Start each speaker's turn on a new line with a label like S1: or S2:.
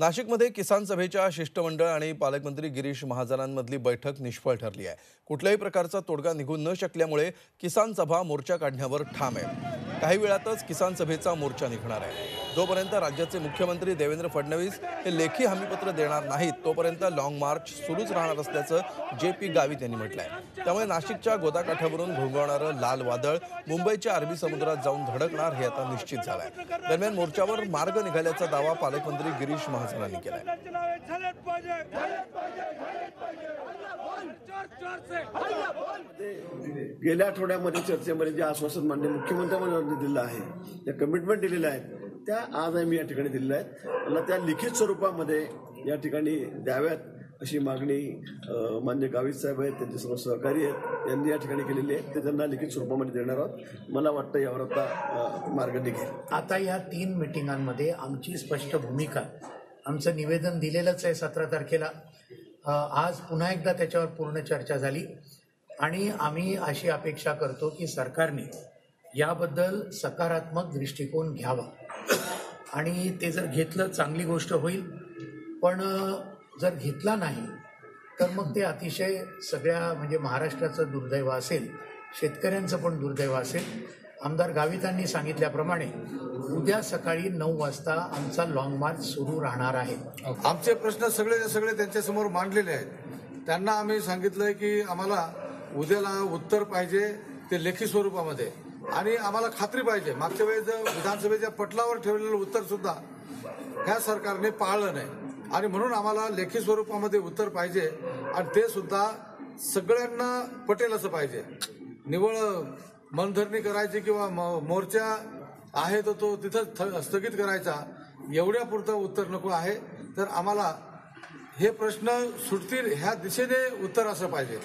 S1: नाशिकमध्ये किसान सभेच्या शिष्टमंडळ आणि पालकमंत्री गिरीश महाजनांमधली बैठक निष्फळ ठरली आहे. कुठल्याही प्रकारचा तोडगा निघून न शकल्यामुळे किसान सभा मोर्चा काढण्यावर ठाम आहे काही वेळातच किसान सभेचा मोर्चा निघणार आहे. जोपर्यंत राज्याचे मुख्यमंत्री देवेंद्र फडणवीस हे लेखी हमीपत्र देणार नाहीत तोपर्यंत लाँग मार्च सुरूच राहणार असल्याचं जे पी गावित यांनी म्हटलं आहे त्यामुळे नाशिकच्या गोदाकाठावरून घोंगवणारं लाल वादळ मुंबईच्या अरबी समुद्रात जाऊन धडकणार हे आता निश्चित झालं आहे दरम्यान मोर्चावर मार्ग निघाल्याचा दावा पालकमंत्री गिरीश महाजनांनी केला आहे
S2: गेल्या आठवड्यामध्ये चर्चेमध्ये जे आश्वासन मान्य मुख्यमंत्र्यांनी दिलं आहे त्या कमिटमेंट दिलेल्या आहेत त्या आज आम्ही या ठिकाणी दिलेल्या आहेत. मला त्या लिखित स्वरूपामध्ये या ठिकाणी द्याव्यात अशी मागणी मान्य गावित साहेब आहेत त्यांचे सर्व सहकारी आहेत त्यांनी या ठिकाणी केलेली आहे. ते त्यांना लिखित स्वरूपामध्ये देणार आहोत. मला वाटतं यावर आता मार्ग निघेल.
S3: आता या तीन मिटिंगांमध्ये आमची स्पष्ट भूमिका आमचं निवेदन दिलेलंच आहे सतरा तारखेला. आज पुन्हा एकदा त्याच्यावर पूर्ण चर्चा झाली. आणि आम्ही अशी अपेक्षा करतो की सरकारने याबद्दल सकारात्मक दृष्टिकोन घ्यावा. आणि ते जर घेतलं चांगली गोष्ट होईल. पण जर घेतला नाही तर मग ते अतिशय सगळ्या म्हणजे महाराष्ट्राचं दुर्दैव असेल. शेतकऱ्यांचं पण दुर्दैव असेल. आमदार गावितांनी सांगितल्याप्रमाणे उद्या सकाळी नऊ वाजता आमचा लॉंग मार्च सुरू राहणार आहे.
S4: आमचे प्रश्न सगळे सगळे त्यांच्यासमोर मांडलेले आहेत. त्यांना आम्ही सांगितलंय की आम्हाला उद्याला उत्तर पाहिजे ते लेखी स्वरूपामध्ये. आणि आम्हाला खात्री पाहिजे. मागच्या वेळेस विधानसभेच्या पटलावर ठेवलेलं उत्तर सुद्धा ह्या सरकारने पाळलं नाही. आणि म्हणून आम्हाला लेखी स्वरूपामध्ये उत्तर पाहिजे आणि ते सुद्धा सगळ्यांना पटेल असं पाहिजे. निवळ मनधरणी करायची किंवा मोर्चा आहे तर तो तिथं स्थगित करायचा एवढ्यापुरतं उत्तर नको आहे. तर आम्हाला हे प्रश्न सुटतील ह्या दिशेने उत्तर असं पाहिजे.